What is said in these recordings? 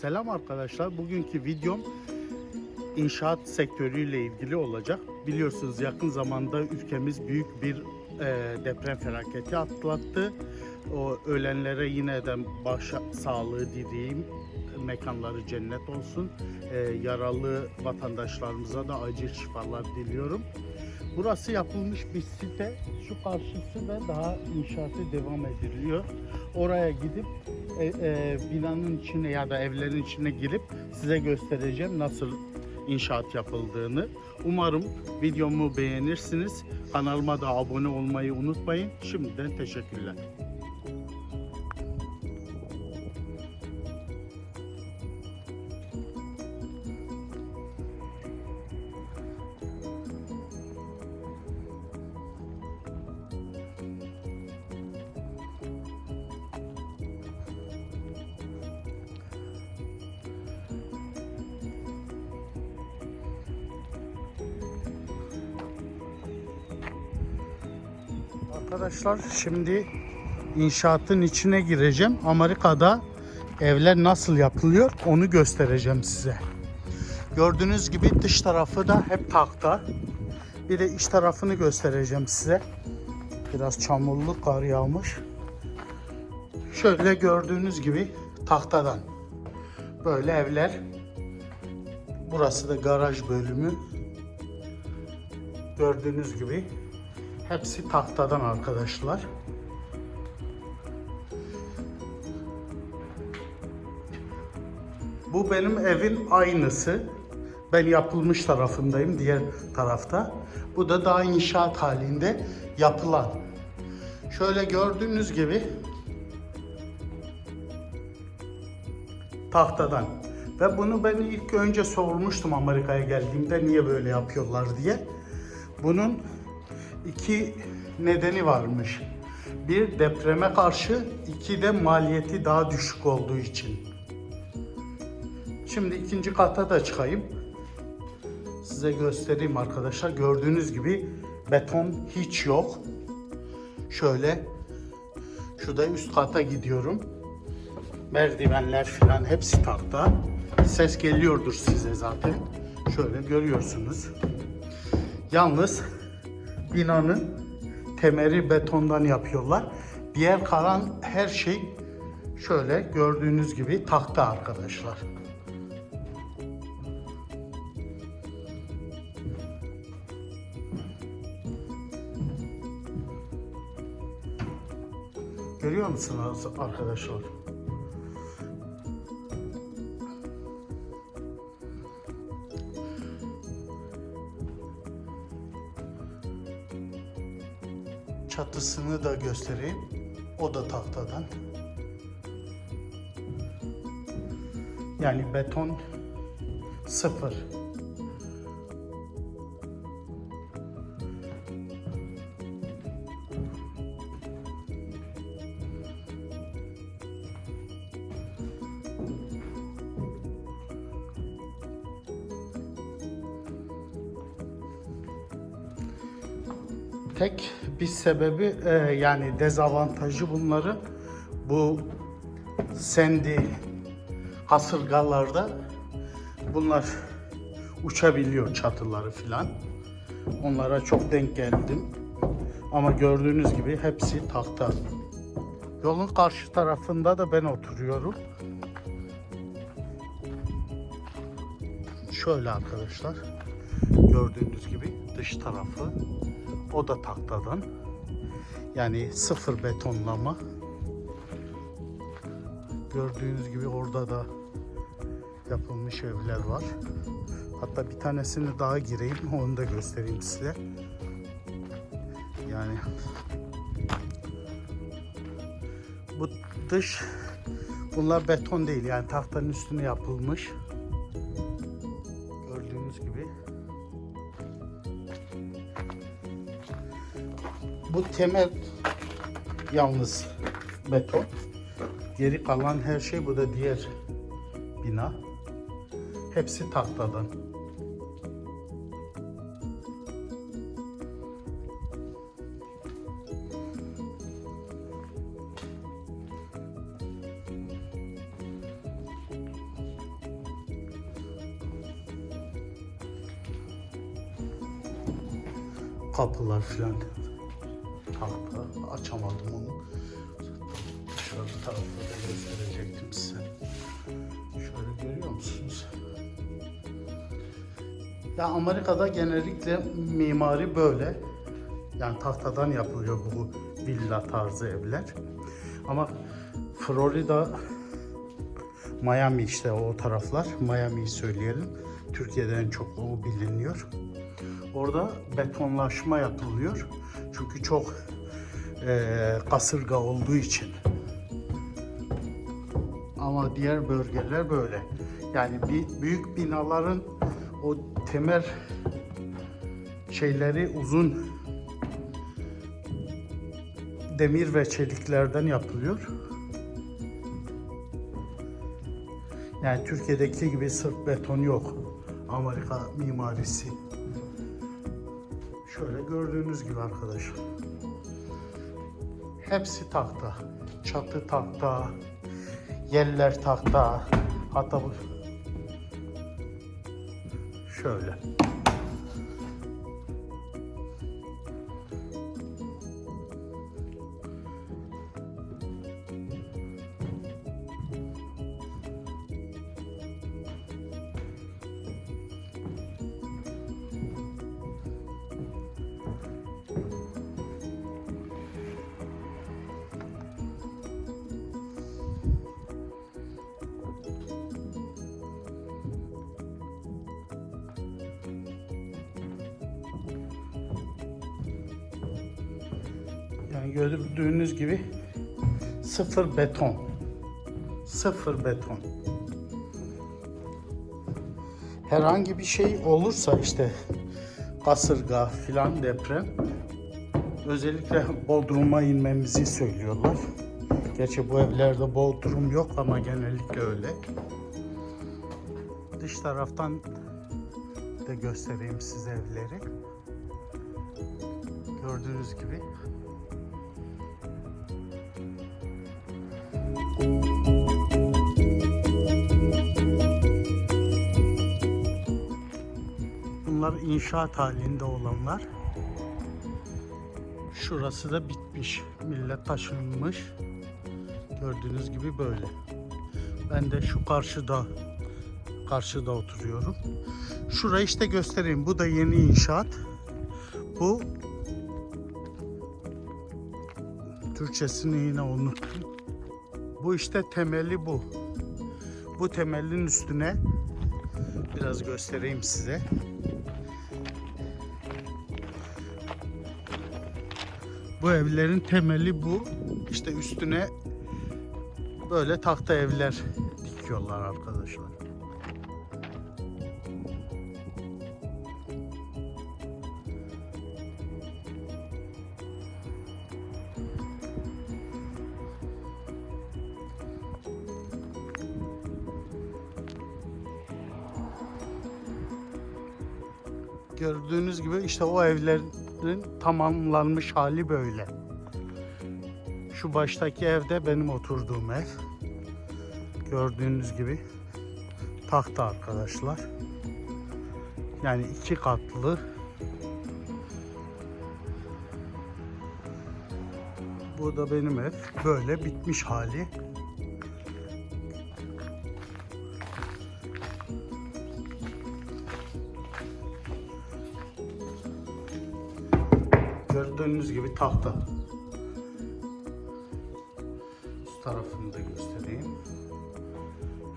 Selam arkadaşlar. Bugünkü videom inşaat sektörüyle ilgili olacak. Biliyorsunuz yakın zamanda ülkemiz büyük bir e, deprem felaketi atlattı. O ölenlere yine de baş sağlığı dileyim. Mekanları cennet olsun. E, yaralı vatandaşlarımıza da acil şifalar diliyorum. Burası yapılmış bir site. Şu karşısı da daha inşaatı devam ediliyor. Oraya gidip e, e, binanın içine ya da evlerin içine girip size göstereceğim nasıl inşaat yapıldığını. Umarım videomu beğenirsiniz. Kanalıma da abone olmayı unutmayın. Şimdiden teşekkürler. Arkadaşlar şimdi inşaatın içine gireceğim. Amerika'da evler nasıl yapılıyor onu göstereceğim size. Gördüğünüz gibi dış tarafı da hep tahta. Bir de iç tarafını göstereceğim size. Biraz çamurlu kar yağmış. Şöyle gördüğünüz gibi tahtadan. Böyle evler. Burası da garaj bölümü. Gördüğünüz gibi Hepsi tahtadan arkadaşlar. Bu benim evin aynısı. Ben yapılmış tarafındayım diğer tarafta. Bu da daha inşaat halinde yapılan. Şöyle gördüğünüz gibi tahtadan. Ve bunu ben ilk önce sormuştum Amerika'ya geldiğimde niye böyle yapıyorlar diye. Bunun iki nedeni varmış. Bir depreme karşı, iki de maliyeti daha düşük olduğu için. Şimdi ikinci kata da çıkayım. Size göstereyim arkadaşlar. Gördüğünüz gibi beton hiç yok. Şöyle şurada üst kata gidiyorum. Merdivenler filan hepsi tahta. Ses geliyordur size zaten. Şöyle görüyorsunuz. Yalnız binanın temeri betondan yapıyorlar. Diğer kalan her şey şöyle gördüğünüz gibi tahta arkadaşlar. Görüyor musunuz arkadaşlar? Çatısını da göstereyim. O da tahtadan. Yani beton sıfır. Tek bir sebebi e, yani dezavantajı bunları bu sendi kasırgalarda bunlar uçabiliyor çatıları filan. Onlara çok denk geldim. Ama gördüğünüz gibi hepsi tahta. Yolun karşı tarafında da ben oturuyorum. Şöyle arkadaşlar. Gördüğünüz gibi dış tarafı o da tahtadan. Yani sıfır betonlama. Gördüğünüz gibi orada da yapılmış evler var. Hatta bir tanesini daha gireyim, onu da göstereyim size. Yani bu dış bunlar beton değil yani tahtanın üstüne yapılmış. Bu temel yalnız beton. Geri kalan her şey bu da diğer bina. Hepsi tahtadan. kapılar filan Tahta açamadım onu. Şöyle tarafta da gösterecektim size. Şöyle görüyor musunuz? Ya Amerika'da genellikle mimari böyle. Yani tahtadan yapılıyor bu villa tarzı evler. Ama Florida, Miami işte o taraflar. Miami'yi söyleyelim. Türkiye'de en çok o biliniyor. Orada betonlaşma yapılıyor. Çünkü çok eee, kasırga olduğu için. Ama diğer bölgeler böyle. Yani büyük binaların o temel şeyleri uzun demir ve çeliklerden yapılıyor. Yani Türkiye'deki gibi sırf beton yok. Amerika mimarisi. Şöyle gördüğünüz gibi arkadaşlar. Hepsi tahta. Çatı tahta, yerler tahta. Hatta bu şöyle. Gördüğünüz gibi sıfır beton. Sıfır beton. Herhangi bir şey olursa işte kasırga filan deprem özellikle Bodrum'a inmemizi söylüyorlar. Gerçi bu evlerde Bodrum yok ama genellikle öyle. Dış taraftan da göstereyim size evleri. Gördüğünüz gibi Bunlar inşaat halinde olanlar. Şurası da bitmiş. Millet taşınmış. Gördüğünüz gibi böyle. Ben de şu karşıda karşıda oturuyorum. Şurayı işte göstereyim. Bu da yeni inşaat. Bu Türkçesini yine unuttum. Bu işte temeli bu. Bu temelin üstüne biraz göstereyim size. Bu evlerin temeli bu. İşte üstüne böyle tahta evler dikiyorlar arkadaşlar. Gördüğünüz gibi işte o evlerin tamamlanmış hali böyle. Şu baştaki evde benim oturduğum ev. Gördüğünüz gibi tahta arkadaşlar. Yani iki katlı. Bu da benim ev. Böyle bitmiş hali. Gördüğünüz gibi tahta. Üst tarafını da göstereyim.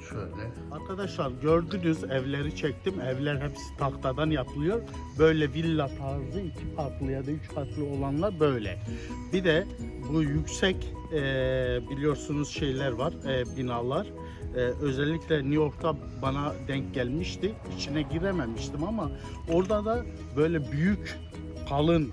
Şöyle. Arkadaşlar gördünüz evleri çektim. Evler hepsi tahtadan yapılıyor. Böyle villa tarzı iki katlı ya da üç katlı olanlar böyle. Bir de bu yüksek eee, biliyorsunuz şeyler var, eee, binalar. Eee, özellikle New York'ta bana denk gelmişti. İçine girememiştim ama orada da böyle büyük kalın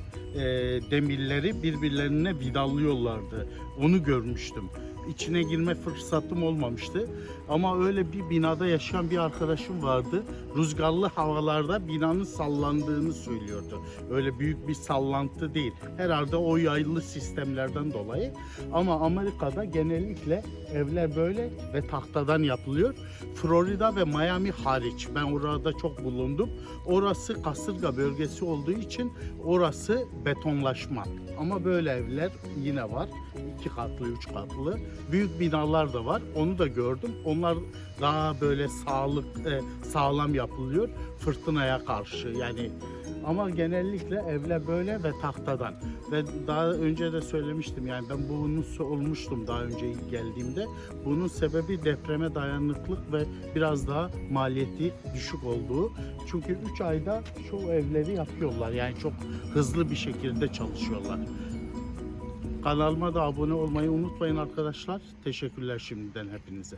demirleri birbirlerine vidalıyorlardı. Onu görmüştüm. İçine girme fırsatım olmamıştı. Ama öyle bir binada yaşayan bir arkadaşım vardı. Rüzgarlı havalarda binanın sallandığını söylüyordu. Öyle büyük bir sallantı değil. Herhalde o yaylı sistemlerden dolayı. Ama Amerika'da genellikle evler böyle ve tahtadan yapılıyor. Florida ve Miami hariç. Ben orada çok bulundum. Orası kasırga bölgesi olduğu için orası betonlaşma. Ama böyle evler yine var. iki katlı, üç katlı. Büyük binalar da var. Onu da gördüm. Onlar daha böyle sağlık e, sağlam yapılıyor fırtınaya karşı. Yani ama genellikle evler böyle ve tahtadan. Ve daha önce de söylemiştim yani ben bunu olmuştum daha önce geldiğimde. Bunun sebebi depreme dayanıklık ve biraz daha maliyeti düşük olduğu. Çünkü 3 ayda çoğu evleri yapıyorlar. Yani çok hızlı bir şekilde çalışıyorlar. Kanalıma da abone olmayı unutmayın arkadaşlar. Teşekkürler şimdiden hepinize.